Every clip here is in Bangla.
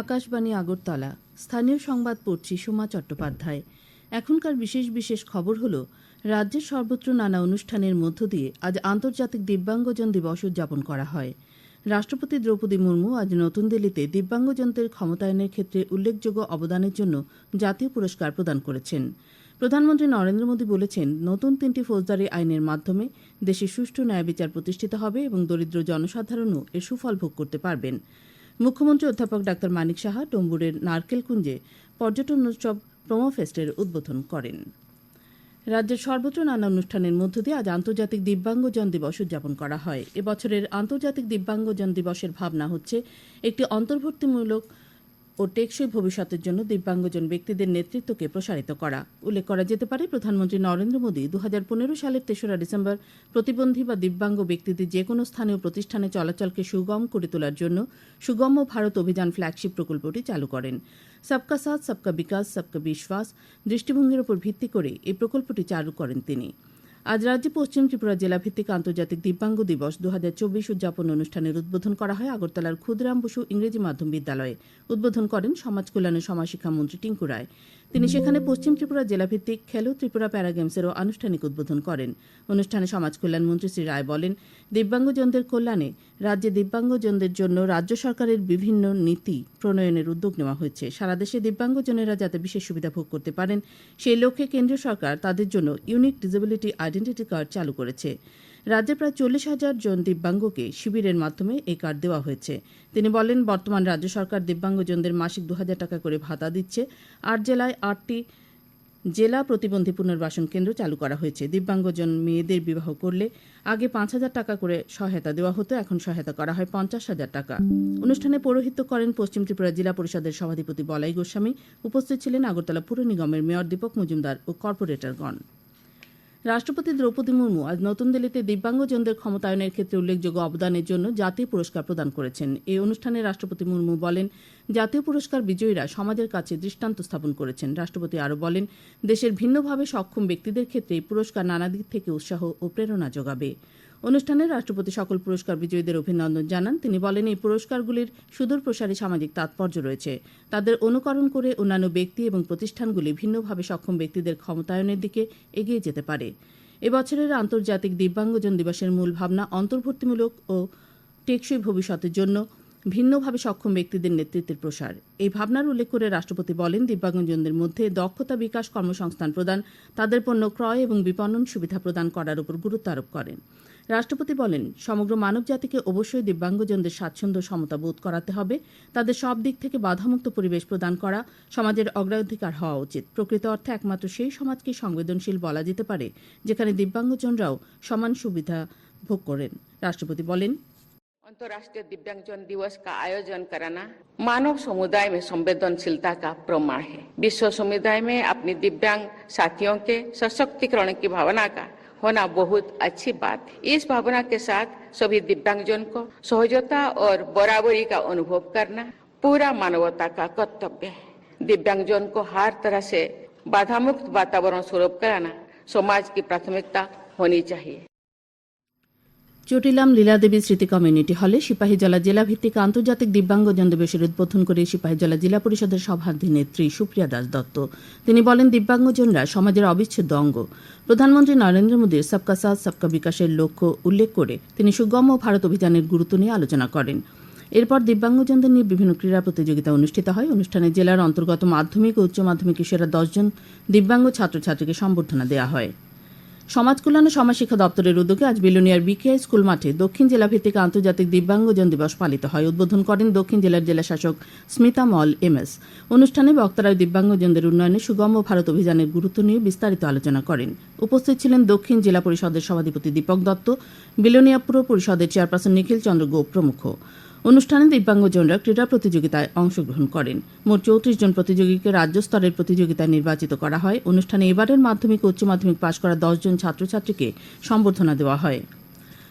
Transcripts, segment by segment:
আকাশবাণী আগরতলা। স্থানীয় সংবাদ পড়ছি সোমা চট্টোপাধ্যায়। এখনকার বিশেষ বিশেষ খবর হল, রাজ্যের সর্বত্র নানা অনুষ্ঠানের মধ্য দিয়ে আজ আন্তর্জাতিক দিব্যাঙ্গজন দিবস উদযাপন করা হয়। রাষ্ট্রপতি দ্রৌপদী মুর্মু আজ নতুন দিল্লিতে দিব্যাঙ্গজনদের ক্ষমতায়নের ক্ষেত্রে উল্লেখযোগ্য অবদানের জন্য জাতীয় পুরস্কার প্রদান করেছেন। প্রধানমন্ত্রী নরেন্দ্র মোদী বলেছেন, নতুন তিনটি ফৌজদারি আইনের মাধ্যমে দেশে সুষ্ঠু ন্যায় বিচার প্রতিষ্ঠিত হবে এবং দরিদ্র জনসাধারণও এর সুফল ভোগ করতে পারবেন। মুখ্যমন্ত্রী অধ্যাপক ডাক্তার মানিক সাহা টম্বুরের নারকেলকুঞ্জে পর্যটন উৎসব প্রোমো ফেস্টের উদ্বোধন করেন। রাজ্যের সর্বত্র নানা অনুষ্ঠানের মধ্য দিয়ে আজ আন্তর্জাতিক দিব্যাঙ্গজন দিবস উদযাপন করা হয়। এবছরের আন্তর্জাতিক দিব্যাঙ্গজন দিবসের ভাবনা হচ্ছে, একটি অন্তর্ভুক্তিমূলক ও টেকসই ভবিষ্যতের জন্য দিব্যাঙ্গজন ব্যক্তিদের নেতৃত্বকে প্রসারিত করা। উল্লেখ করা যেতে পারে, প্রধানমন্ত্রী নরেন্দ্র মোদী দু হাজার পনেরো সালের তেসরা ডিসেম্বর প্রতিবন্ধী বা দিব্যাঙ্গ ব্যক্তিদের যে কোনো স্থানীয় প্রতিষ্ঠানে চলাচলকে সুগম করে তোলার জন্য সুগম্য ভারত অভিযান ফ্ল্যাগশিপ প্রকল্পটি চালু করেন। সবকা সাথ, সবকা বিকাশ, সবকা বিশ্বাস দৃষ্টিভঙ্গির উপর ভিত্তি করে এই প্রকল্পটি চালু করেন তিনি। আজ রাজ্যে পশ্চিম ত্রিপুরা জেলাভিত্তিক আন্তর্জাতিক দিব্যাঙ্গ দিবস দু হাজার চব্বিশ উদযাপন অনুষ্ঠানের উদ্বোধন করা হয় আগরতলার ক্ষুদ্রাম বসু ইংরেজি মাধ্যম বিদ্যালয়ে। উদ্বোধন করেন সমাজ কল্যাণ ও সমাজশিক্ষা মন্ত্রী টিঙ্কু রায়। তিনি সেখানে পশ্চিম ত্রিপুরা জেলাভিত্তিক খেলো ত্রিপুরা প্যারা গেমসেরও আনুষ্ঠানিক উদ্বোধন করেন। অনুষ্ঠানে সমাজ কল্যাণ মন্ত্রী শ্রী রায় বলেন, দিব্যাঙ্গজনদের কল্যাণে রাজ্যে দিব্যাঙ্গজনদের জন্য রাজ্য সরকারের বিভিন্ন নীতি প্রণয়নের উদ্যোগ নেওয়া হয়েছে। সারা দেশে দিব্যাঙ্গজনেরা যাতে বিশেষ সুবিধা ভোগ করতে পারেন, সেই লক্ষ্যে কেন্দ্রীয় সরকার তাদের জন্য ইউনিক ডিসেবিলিটি আইডেন্টিটি কার্ড চালু করেছে। রাজ্যে প্রায় চল্লিশ হাজার জন দিব্যাঙ্গকে শিবিরের মাধ্যমে এই কার্ড দেওয়া হয়েছে। তিনি বলেন, বর্তমান রাজ্য সরকার দিব্যাঙ্গজনদের মাসিক দু হাজার টাকা করে ভাতা দিচ্ছে। আট জেলায় আটটি জেলা প্রতিবন্ধী পুনর্বাসন কেন্দ্র চালু করা হয়েছে। দিব্যাঙ্গজন মেয়েদের বিবাহ করলে আগে পাঁচ হাজার টাকা করে সহায়তা দেওয়া হতো, এখন সহায়তা করা হয় পঞ্চাশ হাজার টাকা। অনুষ্ঠানে পৌরোহিত্য করেন পশ্চিম ত্রিপুরা জেলা পরিষদের সভাধিপতি বলাই গোস্বামী। উপস্থিত ছিলেন আগরতলা পুর নিগমের মেয়র দীপক মজুমদার ও কর্পোরেটরগণ। রাষ্ট্রপতি দ্রৌপদী মুর্মু আজ নতুন দিল্লিতে দিব্যাঙ্গজনদের ক্ষমতায়নের ক্ষেত্রে উল্লেখযোগ্য অবদানের জন্য জাতীয় পুরস্কার প্রদান করেছেন। এই অনুষ্ঠানে রাষ্ট্রপতি মুর্মু বলেন জাতীয় পুরস্কার বিজয়ীরা সমাজের কাছে দৃষ্টান্ত স্থাপন করেছেন। রাষ্ট্রপতি আরও বলেন, দেশের ভিন্নভাবে সক্ষম ব্যক্তিদের ক্ষেত্রে পুরস্কার নানা দিক থেকে উৎসাহ ও প্রেরণা যোগাবে। অনুষ্ঠানে রাষ্ট্রপতি সকল পুরস্কার বিজয়ীদের অভিনন্দন জানান। তিনি বলেন, এই পুরস্কারগুলির সুদূর প্রসারী সামাজিক তাৎপর্য রয়েছে। তাদের অনুকরণ করে অন্যান্য ব্যক্তি এবং প্রতিষ্ঠানগুলি ভিন্নভাবে সক্ষম ব্যক্তিদের ক্ষমতায়নের দিকে এগিয়ে যেতে পারে। এবছরের আন্তর্জাতিক দিব্যাঙ্গজন দিবসের মূল ভাবনা অন্তর্ভুক্তিমূলক ও টেকসই ভবিষ্যতের জন্য ভিন্নভাবে সক্ষম ব্যক্তিদের নেতৃত্বের প্রসার। এই ভাবনার উল্লেখ করে রাষ্ট্রপতি বলেন, দিব্যাঙ্গজনদের মধ্যে দক্ষতা বিকাশ কর্মসংস্থান প্রদান, তাদের পণ্য ক্রয় এবং বিপণন সুবিধা প্রদান করার উপর গুরুত্ব আরোপ করেন। রাষ্ট্রপতি বলেন, সমগ্র মানবজাতিকে অবশ্যই দিব্যাঙ্গজনদের স্বাচ্ছন্দ্য সমতা বোধ করাতে হবে। তাদের সব দিক থেকে বাধামুক্ত পরিবেশ প্রদান করা সমাজের অগ্রাধিকার হওয়া উচিত। প্রকৃত অর্থে একমাত্র সেই সমাজকে সংবেদনশীল বলা যেতে পারে, যেখানে দিব্যাঙ্গজনরাও সমান সুবিধা ভোগ করেন। রাষ্ট্রপতি বলেন अंतर्राष्ट्रीय दिव्यांगजन दिवस का आयोजन कराना मानव समुदाय में संवेदनशीलता का प्रमाण है। विश्व समुदाय में अपनी दिव्यांग साथियों के सशक्तिकरण की भावना का होना बहुत अच्छी बात है। इस भावना के साथ सभी दिव्यांगजन को सहजता और बराबरी का अनुभव करना पूरा मानवता का कर्तव्य है। दिव्यांगजन को हर तरह से बाधा मुक्त वातावरण स्वरूप कराना समाज की प्राथमिकता होनी चाहिए। চটিলাম লীলাদেবী স্মৃতি কমিউনিটি হলে সিপাহীজলা জেলা ভিত্তিক আন্তর্জাতিক দিব্যাঙ্গজন দিবসের উদ্বোধন করে সিপাহীজলা জেলা পরিষদের সভাধিনেত্রী সুপ্রিয়া দাস দত্ত। তিনি বলেন, দিব্যাঙ্গজনরা সমাজের অবিচ্ছেদ্য অঙ্গ। প্রধানমন্ত্রী নরেন্দ্র মোদীর সবকা সাথ, সবকা বিকাশের লক্ষ্য উল্লেখ করে তিনি সুগম্য ভারত অভিযানের গুরুত্ব নিয়ে আলোচনা করেন। এরপর দিব্যাঙ্গজনদের নিয়ে বিভিন্ন ক্রীড়া প্রতিযোগিতা অনুষ্ঠিত হয়। অনুষ্ঠানে জেলার অন্তর্গত মাধ্যমিক ও উচ্চ মাধ্যমিক সেরা দশজন দিব্যাঙ্গ ছাত্রছাত্রীকে সম্বর্ধনা দেওয়া হয়। সমাজ কল্যাণ ও সমাজশিক্ষা দপ্তরের উদ্যোগে আজ বিলোনিয়ার বিকেআই স্কুল মাঠে দক্ষিণ জেলা ভিত্তিক আন্তর্জাতিক দিব্যাঙ্গজন দিবস পালিত হয়। উদ্বোধন করেন দক্ষিণ জেলার জেলা শাসক স্মিতা মল, এম এস। অনুষ্ঠানে বক্তারা দিব্যাঙ্গজনদের উন্নয়নে সুগম্য ভারত অভিযানের গুরুত্ব নিয়ে বিস্তারিত আলোচনা করেন। উপস্থিত ছিলেন দক্ষিণ জেলা পরিষদের সভাধিপতি দীপক দত্ত, বিলোনিয়া পুর পরিষদের চেয়ারপারসন নিখিল চন্দ্র গোপ প্রমুখ। অনুষ্ঠানে দিব্যাঙ্গজনরা ক্রীড়া প্রতিযোগিতায় অংশগ্রহণ করেন। মোট চৌত্রিশ জন প্রতিযোগীকে রাজ্য স্তরের প্রতিযোগিতায় নির্বাচিত করা হয়। অনুষ্ঠানে এবারের মাধ্যমিক উচ্চ মাধ্যমিক পাশ করা দশজন ছাত্রছাত্রীকে সম্বর্ধনা দেওয়া হয়।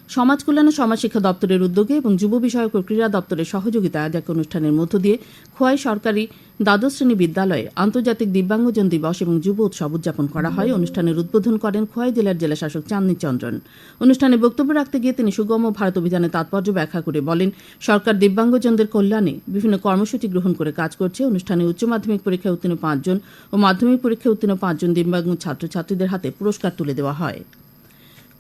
সমাজ কল্যাণ ও সমাজ শিক্ষা দপ্তরের উদ্যোগে এবং যুব বিষয়ক ও ক্রীড়া দপ্তরের সহযোগিতায় আজ এক অনুষ্ঠানের মধ্য দিয়ে খোয়াই সরকারি দ্বাদশ শ্রেণি বিদ্যালয়ে আন্তর্জাতিক দিব্যাঙ্গজন দিবস এবং যুব উৎসব উদযাপন করা হয়। অনুষ্ঠানের উদ্বোধন করেন খোয়াই জেলার জেলাশাসক চাঁদনী চন্দ্রন। অনুষ্ঠানে বক্তব্য রাখতে গিয়ে তিনি সুগম ভারত অভিযানের তাৎপর্য ব্যাখ্যা করে বলেন, সরকার দিব্যাঙ্গজনদের কল্যাণে বিভিন্ন কর্মসূচি গ্রহণ করে কাজ করছে। অনুষ্ঠানে উচ্চ মাধ্যমিক পরীক্ষায় উত্তীর্ণ পাঁচজন ও মাধ্যমিক পরীক্ষায় উত্তীর্ণ পাঁচজন দিব্যাঙ্গ ছাত্রছাত্রীদের হাতে পুরস্কার তুলে দেওয়া হয়।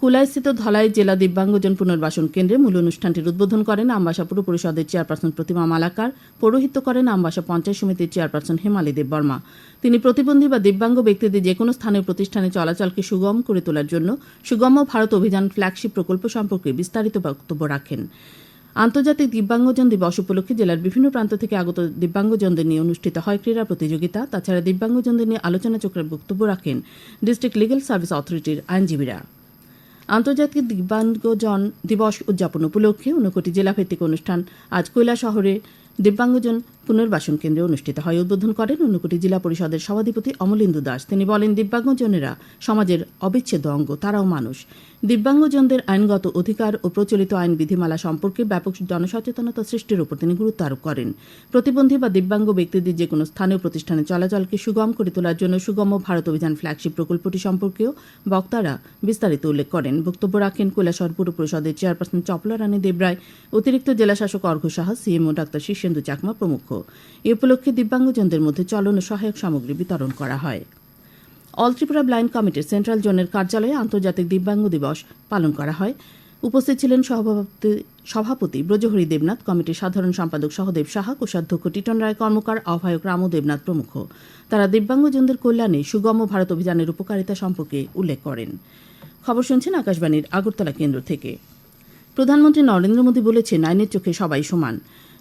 কুলাইস্থিত ধলাই জেলা দিব্যাঙ্গজন পুনর্বাসন কেন্দ্রে মূল অনুষ্ঠানটির উদ্বোধন করেন আমবাসা পুর পরিষদের চেয়ারপারসন প্রতিমা মালাকার, পৌরোহিত্য করেন আমবাসা পঞ্চায়েত সমিতির চেয়ারপারসন হেমালি দেববর্মা। তিনি প্রতিবন্ধী বা দিব্যাঙ্গ ব্যক্তিদের যে কোনো স্থানীয় প্রতিষ্ঠানে চলাচলকে সুগম করে তোলার জন্য সুগম ভারত অভিযান ফ্ল্যাগশিপ প্রকল্প সম্পর্কে বিস্তারিত বক্তব্য রাখেন। আন্তর্জাতিক দিব্যাঙ্গজন দিবস উপলক্ষে জেলার বিভিন্ন প্রান্ত থেকে আগত দিব্যাঙ্গজনদের নিয়ে অনুষ্ঠিত হয় ক্রীড়া প্রতিযোগিতা, তাছাড়া দিব্যাঙ্গজনদের নিয়ে আলোচনা চক্রের বক্তব্য রাখেন ডিস্ট্রিক্ট লিগ্যাল সার্ভিস অথরিটির আইনজীবীরা। আন্তর্জাতিক দিব্যাঙ্গজন দিবস উদযাপন উপলক্ষে ঊনকোটি জেলাভিত্তিক অনুষ্ঠান আজ কৈলা শহরে দিব্যাঙ্গজন পুনর্বাসন কেন্দ্রে অনুষ্ঠিত হয়, উদ্বোধন করেন ঊনকোটি জেলা পরিষদের সভাধিপতি অমলেন্দু দাস। তিনি বলেন, দিব্যাঙ্গজনেরা সমাজের অবিচ্ছেদ্য অঙ্গ, তারাও মানুষ। দিব্যাঙ্গজনদের আইনগত অধিকার ও প্রচলিত আইন বিধিমালা সম্পর্কে ব্যাপক জনসচেতনতা সৃষ্টির উপর তিনি গুরুত্ব আরোপ করেন। প্রতিবন্ধী বা দিব্যাঙ্গ ব্যক্তিদের যে কোনো স্থানীয় প্রতিষ্ঠানে চলাচলকে সুগম করে তোলার জন্য সুগম ভারত অভিযান ফ্ল্যাগশিপ প্রকল্পটি সম্পর্কেও বক্তারা বিস্তারিত উল্লেখ করেন। বক্তব্য রাখেন কৈলাসহর পুর পরিষদের চেয়ারপারসন চপলা রানী দেবরায়, অতিরিক্ত জেলাশাসক অর্ঘ্য সাহা, সিএমও ডাক্তার শীর্ষেন্দু চাকমা প্রমুখ। এ উপলক্ষে দিব্যাঙ্গজনদের মধ্যে চলন সহায়ক সামগ্রী বিতরণ করা হয়। অল ত্রিপুরা ব্লাইন্ড কমিটির সেন্ট্রাল জোনের কার্যালয়ে আন্তর্জাতিক দিব্যাঙ্গ দিবস পালন করা হয়। উপস্থিত ছিলেন সভাপতি সভাপতি ব্রজহরি দেবনাথ, কমিটির সাধারণ সম্পাদক সহদেব সাহা, কোষাধ্যক্ষ টিটন রায়, কর্মকার আহ্বায়ক রামু দেবনাথ প্রমুখ। তারা দিব্যাঙ্গজনদের কল্যাণে সুগম ভারত অভিযানের উপকারিতা সম্পর্কে উল্লেখ করেন। খবর শুনছেন আকাশবাণীর আগরতলা কেন্দ্র থেকে। প্রধানমন্ত্রী নরেন্দ্র মোদী বলেছেন, আইনের চোখে সবাই সমান।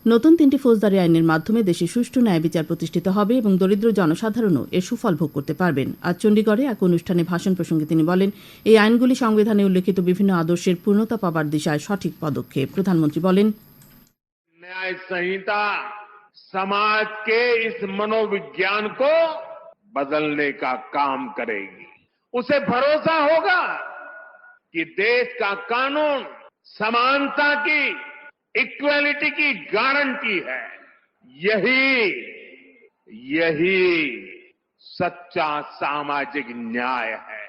নতুন তিনটি ফৌজদারি আইনের মাধ্যমে দেশে সুষ্ঠু ন্যায় বিচার প্রতিষ্ঠিত হবে এবং দরিদ্র জনসাধারণও এর সুফল ভোগ করতে পারবেন আজ চণ্ডীগড়ে এক অনুষ্ঠানে ভাষণ প্রসঙ্গে তিনি বলেন এই আইনগুলি সংবিধানে উল্লেখিত বিভিন্ন আদর্শের পূর্ণতা পাবার দিশায় সঠিক পদক্ষেপ প্রধানমন্ত্রী বলেন न्याय संहिता समाज के इस मनोविज्ञान को बदलने का काम करेगी उसे भरोसा होगा कि देश का कानून समानता की इक्वेलिटी की गारंटी है यही यही सच्चा सामाजिक न्याय है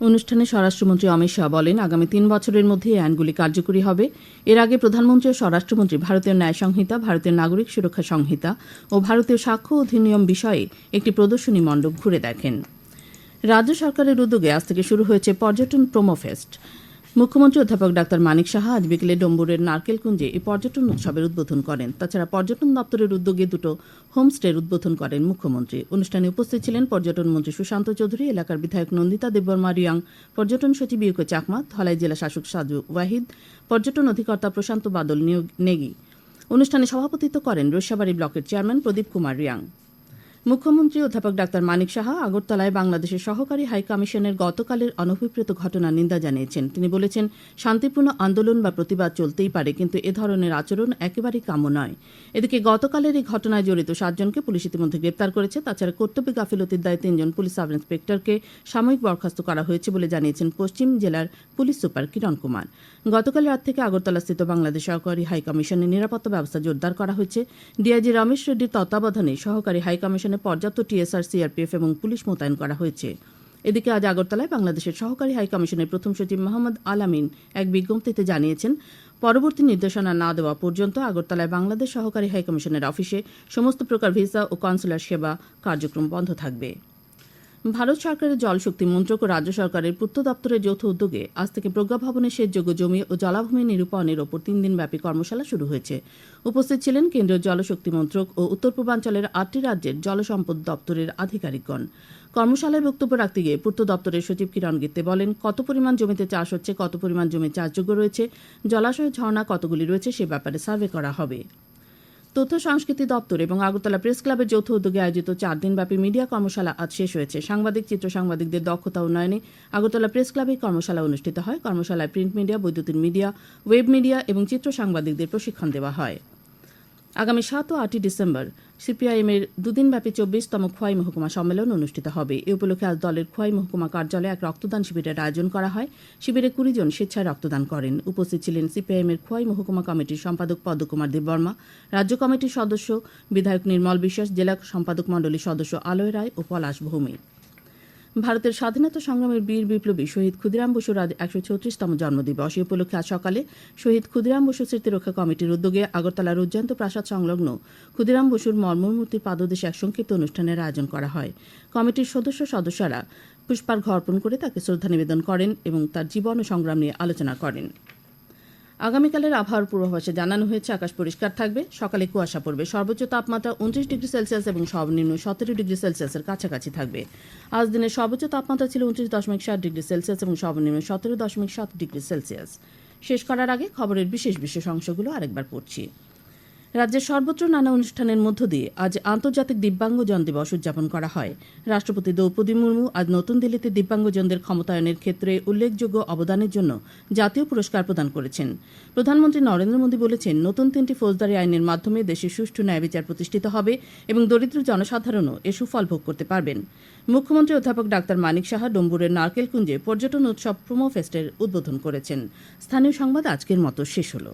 অনুষ্ঠানে স্বরাষ্ট্রমন্ত্রী অমিত শাহ বলেন আগামী তিন বছরের মধ্যে এই আইনগুলি কার্যকরী হবে এর আগে প্রধানমন্ত্রী ও স্বরাষ্ট্রমন্ত্রী ভারতীয় ন্যায় সংহিতা ভারতীয় নাগরিক সুরক্ষা সংহিতা ও ভারতীয় সাক্ষ্য অধিনিয়ম বিষয়ে একটি প্রদর্শনী মণ্ডপ ঘুরে দেখেন রাজ্য সরকারের উদ্যোগে আজ থেকে শুরু হয়েছে পর্যটন প্রোমো ফেস্ট মুখ্যমন্ত্রী অধ্যাপক ডাক্তার মানিক সাহা আজ বিকেলে ডম্বুরের নারকেলকুঞ্জে এই পর্যটন উৎসবের উদ্বোধন করেন। তাছাড়া পর্যটন দপ্তরের উদ্যোগে দুটো হোমস্টের উদ্বোধন করেন মুখ্যমন্ত্রী। অনুষ্ঠানে উপস্থিত ছিলেন পর্যটন মন্ত্রী সুশান্ত চৌধুরী, এলাকার বিধায়ক নন্দিতা দেববর্মা রিয়াং, পর্যটন সচিব ইউকে চাকমা, ধলাই জেলা শাসক সাজু ওয়াহিদ, পর্যটন অধিকর্তা প্রশান্ত বাদল নেগি। অনুষ্ঠানে সভাপতিত্ব করেন রৈশাবাড়ি ব্লকের চেয়ারম্যান প্রদীপ কুমার রিয়াং। মুখ্যমন্ত্রী অধ্যাপক ডাক্তার মানিক সাহা আগরতলায় বাংলাদেশের সহকারী হাই কমিশনের গতকালের অনভিপ্রেত ঘটনার নিন্দা জানিয়েছেন। তিনি বলেছেন, শান্তিপূর্ণ আন্দোলন বা প্রতিবাদ চলতেই পারে, কিন্তু এ ধরনের আচরণ একেবারেই কাম্য নয়। এদিকে গতকালের এই ঘটনায় জড়িত সাতজনকে পুলিশ ইতিমধ্যে গ্রেপ্তার করেছে। তাছাড়া কর্তব্যে গাফিলতির দায়ে তিনজন পুলিশ সাব ইন্সপেক্টরকে সাময়িক বরখাস্ত করা হয়েছে বলে জানিয়েছেন পশ্চিম জেলার পুলিশ সুপার কিরণ কুমার। গতকাল রাত থেকে আগরতলাস্থিত বাংলাদেশ সহকারী হাই কমিশনের নিরাপত্তা ব্যবস্থা জোরদার করা হয়েছে। ডিআইজি রমেশ রেড্ডির তত্ত্বাবধানে সহকারী হাই কমিশনে পর্যাপ্ত টিএসআর, সিআরপিএফ এবং পুলিশ মোতায়েন করা হয়েছে। এদিকে আজ আগরতলায় বাংলাদেশের সহকারী হাইকমিশনের প্রথম সচিব মোহাম্মদ আলামিন এক বিজ্ঞপ্তিতে জানিয়েছেন, পরবর্তী নির্দেশনা না দেওয়া পর্যন্ত আগরতলায় বাংলাদেশ সহকারী হাইকমিশনের অফিসে সমস্ত প্রকার ভিসা ও কনসুলার সেবা কার্যক্রম বন্ধ থাকবে। ভারত সরকারের জলশক্তি মন্ত্রক ও রাজ্য সরকারের পূর্ত দপ্তরের যৌথ উদ্যোগে আজ থেকে প্রজ্ঞা ভবনে সেচযোগ্য জমি ও জলাভূমি নিরূপণের ওপর তিন দিনব্যাপী কর্মশালা শুরু হয়েছে। উপস্থিত ছিলেন কেন্দ্রীয় জলশক্তি মন্ত্রক ও উত্তর পূর্বাঞ্চলের আটটি রাজ্যের জলসম্পদ দপ্তরের আধিকারিকগণ। কর্মশালায় বক্তব্য রাখতে গিয়ে পূর্ত দপ্তরের সচিব কিরণ গিত্তে বলেন, কত পরিমাণ জমিতে চাষ হচ্ছে, কত পরিমাণ জমি চাষযোগ্য রয়েছে, জলাশয় ঝর্ণা কতগুলি রয়েছে সে ব্যাপারে সার্ভে করা হবে। তথ্য সংস্কৃতি দপ্তর এবং আগরতলা প্রেস ক্লাবের যৌথ উদ্যোগে আয়োজিত চার দিনব্যাপী মিডিয়া কর্মশালা আজ শেষ হয়েছে। সাংবাদিক, চিত্র সাংবাদিকদের দক্ষতা উন্নয়নে আগরতলা প্রেস ক্লাবে কর্মশালা অনুষ্ঠিত হয়। কর্মশালায় প্রিন্ট মিডিয়া, বৈদ্যুতিন মিডিয়া, ওয়েব মিডিয়া এবং চিত্র সাংবাদিকদের প্রশিক্ষণ দেওয়া হয়। আগামী সাত ও আটই ডিসেম্বর সিপিআইএমের দুদিনব্যাপী চব্বিশতম খোয়াই মহকুমা সম্মেলন অনুষ্ঠিত হবে। এ উপলক্ষে আজ দলের খোয়াই মহকুমা কার্যালয়ে এক রক্তদান শিবিরের আয়োজন করা হয়। শিবিরে কুড়ি জন স্বেচ্ছায় রক্তদান করেন। উপস্থিত ছিলেন সিপিআইএমের খোয়াই মহকুমা কমিটির সম্পাদক পদ্মকুমার দেববর্মা রাজ্য কমিটির সদস্য বিধায়ক নির্মল বিশ্বাস, জেলা সম্পাদক মণ্ডলীর সদস্য আলয় রায় ও পলাশ ভৌমিক। ভারতের স্বাধীনতা সংগ্রামের বীর বিপ্লবী শহীদ ক্ষুদিরাম বসুর আজ একশো ছত্রিশতম জন্মদিবস। এই উপলক্ষে আজ সকালে শহীদ ক্ষুদিরাম বসু স্মৃতি রক্ষা কমিটির উদ্যোগে আগরতলার উজ্জান্ত প্রাসাদ সংলগ্ন ক্ষুদিরাম বসুর মর্মমূর্তির পাদদেশে এক সংক্ষিপ্ত অনুষ্ঠানের আয়োজন করা হয়। কমিটির সদস্য সদস্যরা পুষ্পার্ঘ অর্পণ করে তাকে শ্রদ্ধা নিবেদন করেন এবং তার জীবন ও সংগ্রাম নিয়ে আলোচনা করেন। আগামীকালের আবহাওয়ার পূর্বাভাসে জানানো হয়েছে, আকাশ পরিষ্কার থাকবে, সকালে কুয়াশা পড়বে, সর্বোচ্চ তাপমাত্রা উনত্রিশ ডিগ্রি সেলসিয়াস এবং সর্বনিম্ন সতেরো ডিগ্রি সেলসিয়াসের কাছাকাছি থাকবে। আজ দিনের সর্বোচ্চ তাপমাত্রা ছিল উনত্রিশ দশমিক সাত ডিগ্রি সেলসিয়াস এবং সর্বনিম্ন সতেরো দশমিক সাত ডিগ্রি সেলসিয়াস। শেষ করার আগে খবরের বিশেষ বিশেষ অংশগুলো আরেকবার পড়ছি। রাজ্যের সর্বত্র নানা অনুষ্ঠানের মধ্য দিয়ে আজ আন্তর্জাতিক দিব্যাঙ্গজন দিবস উদযাপন করা হয়। রাষ্ট্রপতি দ্রৌপদী মুর্মু আজ নতুন দিল্লিতে দিব্যাঙ্গজনদের ক্ষমতায়নের ক্ষেত্রে উল্লেখযোগ্য অবদানের জন্য জাতীয় পুরস্কার প্রদান করেছেন। প্রধানমন্ত্রী নরেন্দ্র মোদী বলেছেন, নতুন তিনটি ফৌজদারি আইনের মাধ্যমে দেশে সুষ্ঠু ন্যায় বিচার প্রতিষ্ঠিত হবে এবং দরিদ্র জনসাধারণও এ সুফল ভোগ করতে পারবেন। মুখ্যমন্ত্রী অধ্যাপক ডাক্তার মানিক সাহা ডম্বুরের নারকেলকুঞ্জে পর্যটন উৎসব প্রোমো ফেস্টের উদ্বোধন করেছেন। স্থানীয় সংবাদ আজকের মতো শেষ হলো।